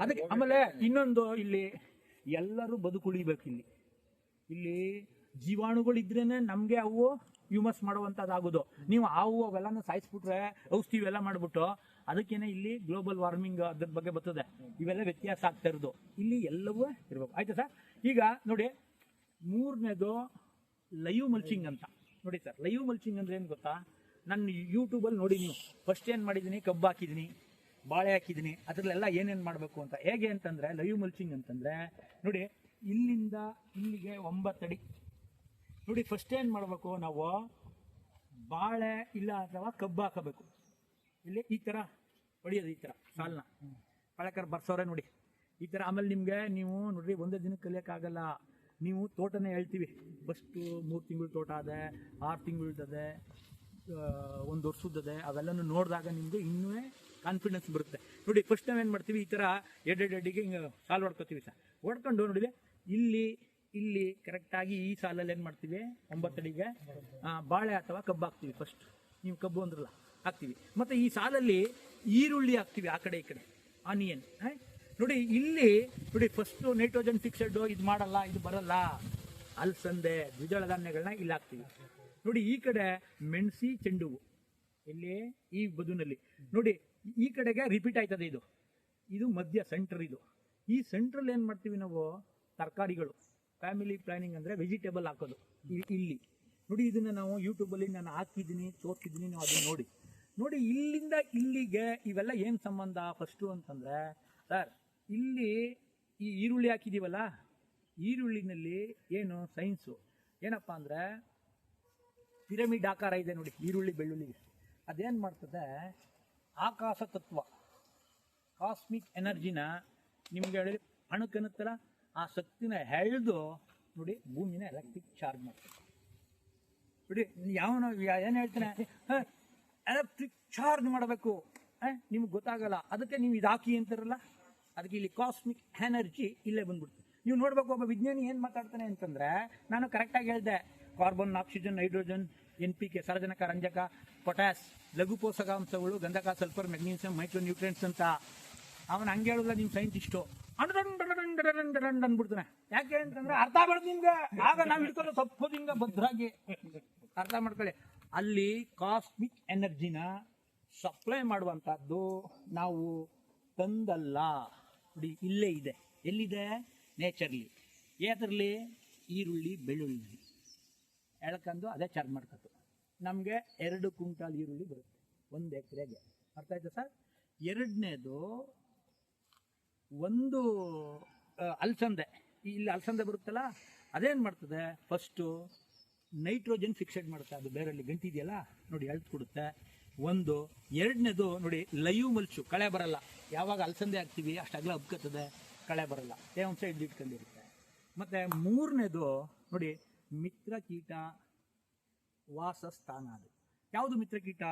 ಅದಕ್ಕೆ ಆಮೇಲೆ ಇನ್ನೊಂದು ಇಲ್ಲಿ ಎಲ್ಲರೂ ಬದುಕುಳಿಬೇಕು ಇಲ್ಲಿ. ಇಲ್ಲಿ ಜೀವಾಣುಗಳಿದ್ರೇನೆ ನಮ್ಗೆ ಅವು ಹ್ಯೂಮಸ್ ಮಾಡುವಂಥದ್ದಾಗೋದು ನೀವು ಹಾವು ಅವೆಲ್ಲನೂ ಸಾಯಿಸ್ಬಿಟ್ರೆ ಔಷಧಿ ಇವೆಲ್ಲ ಮಾಡ್ಬಿಟ್ಟು ಅದಕ್ಕೇನೆ ಇಲ್ಲಿ ಗ್ಲೋಬಲ್ ವಾರ್ಮಿಂಗ್ ಅದ್ರ ಬಗ್ಗೆ ಬರ್ತದೆ. ಇವೆಲ್ಲ ವ್ಯತ್ಯಾಸ ಆಗ್ತಾ ಇರೋದು. ಇಲ್ಲಿ ಎಲ್ಲವೂ ಇರ್ಬೇಕು. ಆಯ್ತಾ ಸರ್? ಈಗ ನೋಡಿ ಮೂರನೇದು ಲೈವ್ ಮಲ್ಚಿಂಗ್ ಅಂತ. ನೋಡಿ ಸರ್ ಲೈವ್ ಮಲ್ಚಿಂಗ್ ಅಂದ್ರೆ ಏನು ಗೊತ್ತಾ? ನನ್ನ ಯೂಟ್ಯೂಬಲ್ಲಿ ನೋಡಿ ನೀವು. ಫಸ್ಟ್ ಏನು ಮಾಡಿದ್ದೀನಿ ಕಬ್ಬು ಹಾಕಿದ್ದೀನಿ ಬಾಳೆ ಹಾಕಿದ್ದೀನಿ ಅದರಲ್ಲೆಲ್ಲ ಏನೇನು ಮಾಡಬೇಕು ಅಂತ. ಹೇಗೆ ಅಂತಂದರೆ ಲೈವ್ ಮಲ್ಚಿಂಗ್ ಅಂತಂದರೆ ನೋಡಿ ಇಲ್ಲಿಂದ ಇಲ್ಲಿಗೆ ಒಂಬತ್ತಡಿ ನೋಡಿ ಫಸ್ಟ್ ಏನು ಮಾಡಬೇಕು ನಾವು? ಬಾಳೆ ಇಲ್ಲ ಅಥವಾ ಕಬ್ಬು ಹಾಕಬೇಕು. ಇಲ್ಲಿ ಈ ಥರ ಹೊಡಿಯೋದು ಈ ಥರ ಸಾಲನ್ನ ಪಳಕರ್ ಬರ್ಸೋರೆ ನೋಡಿ. ಈ ಥರ ಆಮೇಲೆ ನಿಮಗೆ ನೀವು ನೋಡ್ರಿ, ಒಂದೇ ದಿನಕ್ಕೆ ಕಲಿಯೋಕ್ಕಾಗಲ್ಲ. ನೀವು ತೋಟನೇ ಹೇಳ್ತೀವಿ. ಫಸ್ಟು ಮೂರು ತಿಂಗಳು ತೋಟ ಅದೆ, ಆರು ತಿಂಗಳು ಇದ್ದದೆ ಒಂದು ವರ್ಷದ್ದದೆ ಅವೆಲ್ಲನೂ ನೋಡಿದಾಗ ನಿಮಗೆ ಇನ್ನೂ ಕಾನ್ಫಿಡೆನ್ಸ್ ಬರುತ್ತೆ. ನೋಡಿ ಫಸ್ಟ್ ನಾವೇನು ಮಾಡ್ತೀವಿ, ಈ ಥರ ಎಡೆಡ್ ಎಡ್ಡಿಗೆ ಹಿಂಗೆ ಸಾಲು ಹೊಡ್ಕೊತೀವಿ ಸರ್ ಹೊಡ್ಕೊಂಡು ನೋಡಿ ಇಲ್ಲಿ ಇಲ್ಲಿ ಕರೆಕ್ಟಾಗಿ ಈ ಸಾಲಲ್ಲಿ ಏನು ಮಾಡ್ತೀವಿ, ಒಂಬತ್ತಡಿಗೆ ಬಾಳೆ ಅಥವಾ ಕಬ್ಬು ಹಾಕ್ತೀವಿ ಫಸ್ಟ್ ನೀವು ಕಬ್ಬು ಅಂದ್ರಲ್ಲ, ಹಾಕ್ತೀವಿ. ಮತ್ತು ಈ ಸಾಲಲ್ಲಿ ಈರುಳ್ಳಿ ಹಾಕ್ತೀವಿ ಆ ಕಡೆ ಈ ಕಡೆ ಆನಿಯನ್ ನೋಡಿ, ಇಲ್ಲಿ, ನೋಡಿ ಫಸ್ಟ್ ನೈಟ್ರೋಜನ್ ಫಿಕ್ಸೆಡ್ ಇದು ಮಾಡಲ್ಲ, ಇದು ಬರಲ್ಲ. ಅಲ್ಸಂದೆ ದ್ವಿದಳ ಧಾನ್ಯಗಳನ್ನ ಇಲ್ಲಿ ಹಾಕ್ತೀವಿ. ನೋಡಿ, ಈ ಕಡೆ ಮೆಣಸಿ ಚೆಂಡು ಇಲ್ಲಿ, ಈ ಬದುನಲ್ಲಿ. ನೋಡಿ, ಈ ಕಡೆಗೆ ರಿಪೀಟ್ ಆಯ್ತದೆ ಇದು. ಇದು ಮಧ್ಯ ಸೆಂಟರ್ ಇದು. ಈ ಸೆಂಟ್ರಲ್ಲಿ ಏನು ಮಾಡ್ತೀವಿ ನಾವು? ತರಕಾರಿಗಳು. ಫ್ಯಾಮಿಲಿ ಪ್ಲಾನಿಂಗ್ ಅಂದರೆ ವೆಜಿಟೇಬಲ್ ಹಾಕೋದು. ಇಲ್ಲಿ ನೋಡಿ, ಇದನ್ನ ನಾವು ಯೂಟ್ಯೂಬಲ್ಲಿ ನಾನು ಹಾಕಿದ್ದೀನಿ, ತೋರಿಸಿದ್ದೀನಿ, ನೀವು ಅದನ್ನ ನೋಡಿ. ನೋಡಿ, ಇಲ್ಲಿಂದ ಇಲ್ಲಿಗೆ ಇವೆಲ್ಲ ಏನು ಸಂಬಂಧ? ಫಸ್ಟು ಅಂತಂದರೆ ಸರ್ ಇಲ್ಲಿ ಈ ಈರುಳ್ಳಿ ಹಾಕಿದ್ದೀವಲ್ಲ ಈರುಳ್ಳಿನಲ್ಲಿ ಏನು ಸೈನ್ಸು? ಏನಪ್ಪ ಅಂದರೆ ಪಿರಮಿಡ್ ಆಕಾರ ಇದೆ ನೋಡಿ, ಈರುಳ್ಳಿ ಬೆಳ್ಳುಳ್ಳಿ ಅದೇನು ಮಾಡ್ತದೆ? ಆಕಾಶ ತತ್ವ ಕಾಸ್ಮಿಕ್ ಎನರ್ಜಿನ ನಿಮ್ಗೆ ಹೇಳಿ ಅಣುಕನ್ನುತ್ತಲ್ಲ ಆ ಶಕ್ತಿನ ಎಳೆದು ನೋಡಿ ಭೂಮಿನ ಎಲೆಕ್ಟ್ರಿಕ್ ಚಾರ್ಜ್ ಮಾಡ್ತದೆ. ನೋಡಿ ಯಾವನು ಏನು ಹೇಳ್ತಾನೆ? ಎಲೆಕ್ಟ್ರಿಕ್ ಚಾರ್ಜ್ ಮಾಡಬೇಕು. ನಿಮ್ಗೆ ಗೊತ್ತಾಗಲ್ಲ. ಅದಕ್ಕೆ ನೀವು ಇದು ಹಾಕಿ ಅಂತಾರಲ್ಲ? ಅದಕ್ಕೆ ಇಲ್ಲಿ ಕಾಸ್ಮಿಕ್ ಎನರ್ಜಿ ಇಲ್ಲೇ ಬಂದ್ಬಿಡ್ತು. ನೀವು ನೋಡ್ಬೇಕು ಒಬ್ಬ ವಿಜ್ಞಾನಿ ಏನು ಮಾತಾಡ್ತಾನೆ ಅಂತಂದ್ರೆ, ನಾನು ಕರೆಕ್ಟಾಗಿ ಹೇಳಿದೆ carbon oxygen hydrogen N P K ಸಾರಜನಕ, ರಂಜಕ ಪೊಟ್ಯಾಸ್ ಲಘು ಪೋಷಕಾಂಶಗಳು, ಗಂಧಕ ಸಲ್ಫರ್ ಮೆಗ್ನೀಷಿಯಂ ಮೈಕ್ರೋ ನ್ಯೂಟ್ರಿಯೆಂಟ್ಸ್ ಅಂತ. ಅವನು ಹಂಗೆ ಹೇಳಿದ್ರೆ ನಿಮ್ಮ ಸೈಂಟಿಸ್ಟು ಅಂದ್ಬಿಡ್ತಾನೆ. ಯಾಕೆ ಅಂತಂದ್ರೆ ಅರ್ಥ ಮಾಡ್ದು ನಿಮ್ಗೆ? ಆಗ ನಾವು ಹಿಡ್ಕೊಂಡು ಸ್ವಲ್ಪ ಹಿಂಗ ಭದ್ರಾಗಿ. ಅರ್ಥ ಮಾಡ್ಕೊಳ್ಳಿ. ಅಲ್ಲಿ ಕಾಸ್ಮಿಕ್ ಎನರ್ಜಿನ ಸಪ್ಲೈ ಮಾಡುವಂಥದ್ದು ನಾವು ತಂದಲ್ಲ. ನೋಡಿ, ಇಲ್ಲೇ ಇದೆ. ಎಲ್ಲಿದೆ? ನೇಚರ್ಲಿ ಏದ್ರಲ್ಲಿ? ಈರುಳ್ಳಿ, ಬೆಳ್ಳುಳ್ಳಿ. ಎಳ್ಕೊಂಡು ಅದೇ ಚಾರ್ಜ್ ಮಾಡ್ಕೊತು ನಮಗೆ ಎರಡು ಕ್ವಿಂಟಾಲ್ ಈರುಳ್ಳಿ ಬರುತ್ತೆ, ಒಂದು ಎಕರೆಗೆ. ಅರ್ಥ ಆಯ್ತಾ ಸರ್? ಎರಡನೇದು ಒಂದು ಅಲ್ಸಂದೆ. ಇಲ್ಲಿ ಅಲಸಂದೆ ಬರುತ್ತಲ್ಲ, ಅದೇನು ಮಾಡ್ತದೆ? ಫಸ್ಟು ನೈಟ್ರೋಜನ್ ಫಿಕ್ಸೆಡ್ ಮಾಡುತ್ತೆ ಅದು ಬೇರಲ್ಲಿ ಗಂಟಿದೆಯಲ್ಲ, ನೋಡಿ, ಎಳ್ದು ಕೊಡುತ್ತೆ. ಒಂದು, ಎರಡನೇದು ನೋಡಿ ಲೈವ್ ಮಲ್ಚು, ಕಳೆ ಬರಲ್ಲ. ಯಾವಾಗ ಅಲಸಂದೆ ಹಾಕ್ತೀವಿ, ಅಷ್ಟು ಅಗ್ಲ ಹಬ್ಕತ್ತದೆ ಕಳೆ ಬರಲ್ಲ. ತೇವಾಂಶ ಹಿಡಿದಿಟ್ಕೊಂಡಿರುತ್ತೆ ಮತ್ತು ಮೂರನೇದು ನೋಡಿ, ಮಿತ್ರ ಕೀಟ ವಾಸಸ್ಥಾನ ಅದು. ಯಾವುದು ಮಿತ್ರ ಕೀಟ?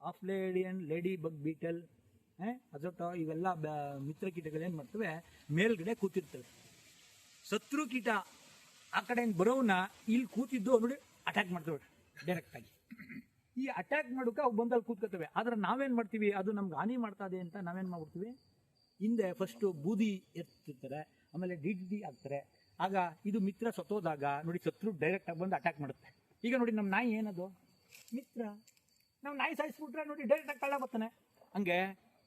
ಆಫ್ಲೇಡಿಯನ್ ಲೇಡಿ ಬಗ್ ಬೀಟಲ್ ಅಜೋಟ ಇವೆಲ್ಲ ಮಿತ್ರ ಕೀಟಗಳೇನು ಮಾಡ್ತವೆ, ಮೇಲ್ಗಡೆ ಕೂತಿರ್ತವೆ. ಶತ್ರು ಕೀಟ ಆ ಕಡೆಯಿಂದ ಬರೋವನ್ನ ಇಲ್ಲಿ ಕೂತಿದ್ದು ನೋಡಿ ಅಟ್ಯಾಕ್ ಮಾಡ್ತವೆ ಡೈರೆಕ್ಟಾಗಿ ಈ ಅಟ್ಯಾಕ್ ಮಾಡೋಕೆ ಅವು ಬಂದಲ್ಲಿ ಕೂತ್ಕೋತವೆ. ಆದ್ರೆ ನಾವೇನು ಮಾಡ್ತೀವಿ? ಅದು ನಮ್ಗೆ ಹಾನಿ ಮಾಡ್ತಾ ಇದೆ ಅಂತ ನಾವೇನು ಮಾಡ್ಬಿಡ್ತೀವಿ? ಹಿಂದೆ ಫಸ್ಟು ಬೂದಿ ಎತ್ತಿರ್ತಾರೆ, ಆಮೇಲೆ ಡಿ ಡಿ ಹಾಕ್ತಾರೆ. ಆಗ ಇದು ಮಿತ್ರ ಸತ್ತೋದಾಗ ನೋಡಿ ಶತ್ರು ಡೈರೆಕ್ಟಾಗಿ ಬಂದು ಅಟ್ಯಾಕ್ ಮಾಡುತ್ತೆ. ಈಗ ನೋಡಿ ನಮ್ಮ ನಾಯಿ ಏನದು? ಮಿತ್ರ. ನಾವು ನಾಯಿ ಸಾಯಿಸ್ಬಿಟ್ರೆ ನೋಡಿ ಡೈರೆಕ್ಟಾಗಿ ಕಳ್ಳ ಬರ್ತಾನೆ ಹಂಗೆ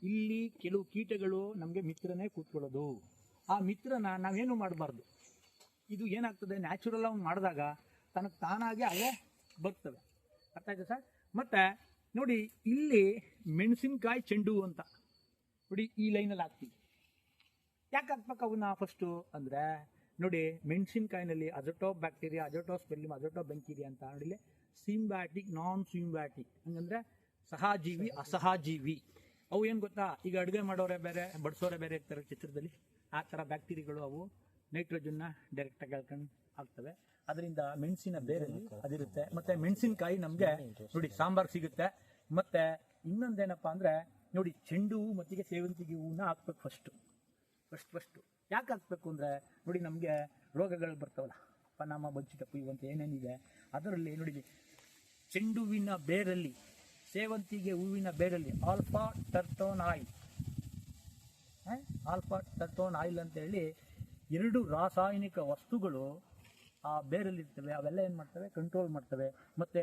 ಇಲ್ಲಿ ಕೆಲವು ಕೀಟಗಳು ನಮಗೆ ಮಿತ್ರನೇ ಕೂತ್ಕೊಳ್ಳೋದು. ಆ ಮಿತ್ರನ ನಾವೇನು ಮಾಡಬಾರ್ದು? ಇದು ಏನಾಗ್ತದೆ? ನ್ಯಾಚುರಲ್ ಆಗಿ ಮಾಡಿದಾಗ ತನಗೆ ತಾನಾಗೆ ಅವೇ ಬರ್ತವೆ. ಅರ್ಥ ಆಯ್ತಾ ಸರ್? ಮತ್ತೆ ನೋಡಿ ಇಲ್ಲಿ ಮೆಣಸಿನ್ಕಾಯಿ ಚೆಂಡು ಅಂತ. ನೋಡಿ ಈ ಲೈನಲ್ಲಿ ಹಾಕ್ತೀವಿ. ಯಾಕೆ ಹಾಕ್ಬೇಕು ಅವನ್ನ ಫಸ್ಟು ಅಂದರೆ ನೋಡಿ ಮೆಣಸಿನ್ಕಾಯಿನಲ್ಲಿ ಅಜೋಟೋ ಬ್ಯಾಕ್ಟೀರಿಯಾ ಅಜೋಟೋ ಸ್ಪೆಲ್ಲಿಮ್ ಅಜೋಟೋ ಬೆಂಕಿರಿಯಾ ಅಂತ ನೋಡಿ ಸಿಂಬ್ಯಾಟಿಕ್ ನಾನ್ ಸಿಂಬ್ಯಾಟಿಕ್ ಹಂಗಂದ್ರೆ ಸಹಜೀವಿ, ಅಸಹಜೀವಿ. ಅವು ಏನು ಗೊತ್ತಾ? ಈಗ ಅಡುಗೆ ಮಾಡೋರೆ ಬೇರೆ, ಬಡಿಸೋರೆ ಬೇರೆ ಇರ್ತಾರೆ ಚಿತ್ರದಲ್ಲಿ. ಆ ಥರ ಬ್ಯಾಕ್ಟೀರಿಯಾಗಳು ಅವು ನೈಟ್ರೋಜನ್ನ ಡೈರೆಕ್ಟಾಗಿ ಹೇಳ್ಕೊಂಡು ಆಗ್ತವೆ ಅದರಿಂದ ಮೆಣಸಿನ ಬೇರಲ್ಲಿ ಅದಿರುತ್ತೆ. ಮತ್ತೆ ಮೆಣಸಿನಕಾಯಿ ನಮಗೆ ನೋಡಿ ಸಾಂಬಾರ್ ಸಿಗುತ್ತೆ. ಮತ್ತೆ ಇನ್ನೊಂದೇನಪ್ಪ ಅಂದ್ರೆ ನೋಡಿ ಚೆಂಡು ಹೂ ಮತ್ತಿಗೆ ಸೇವಂತಿಗೆ ಹೂವನ್ನ ಹಾಕ್ಬೇಕು ಫಸ್ಟು ಫಸ್ಟ್ ಫಸ್ಟು ಯಾಕೆ ಹಾಕ್ಬೇಕು ಅಂದರೆ ನೋಡಿ ನಮಗೆ ರೋಗಗಳು ಬರ್ತಾವಲ್ಲ. ಪನಾಮ ಬಚ್ಚಿಟಪ್ಪು ಇವಂತ ಏನೇನಿದೆ, ಅದರಲ್ಲಿ ನೋಡಿ ಚೆಂಡುವಿನ ಬೇರಲ್ಲಿ, ಸೇವಂತಿಗೆ ಹೂವಿನ ಬೇರಲ್ಲಿ ಆಲ್ಫಾ ಟರ್ಟೋನ್ ಆಯಿಲ್ ಆಲ್ಫಾ ಟರ್ಟೋನ್ ಆಯಿಲ್ ಅಂತ ಹೇಳಿ ಎರಡು ರಾಸಾಯನಿಕ ವಸ್ತುಗಳು ಆ ಬೇರಲ್ಲಿರ್ತವೆ ಅವೆಲ್ಲ ಏನು ಮಾಡ್ತವೆ? ಕಂಟ್ರೋಲ್ ಮಾಡ್ತವೆ. ಮತ್ತು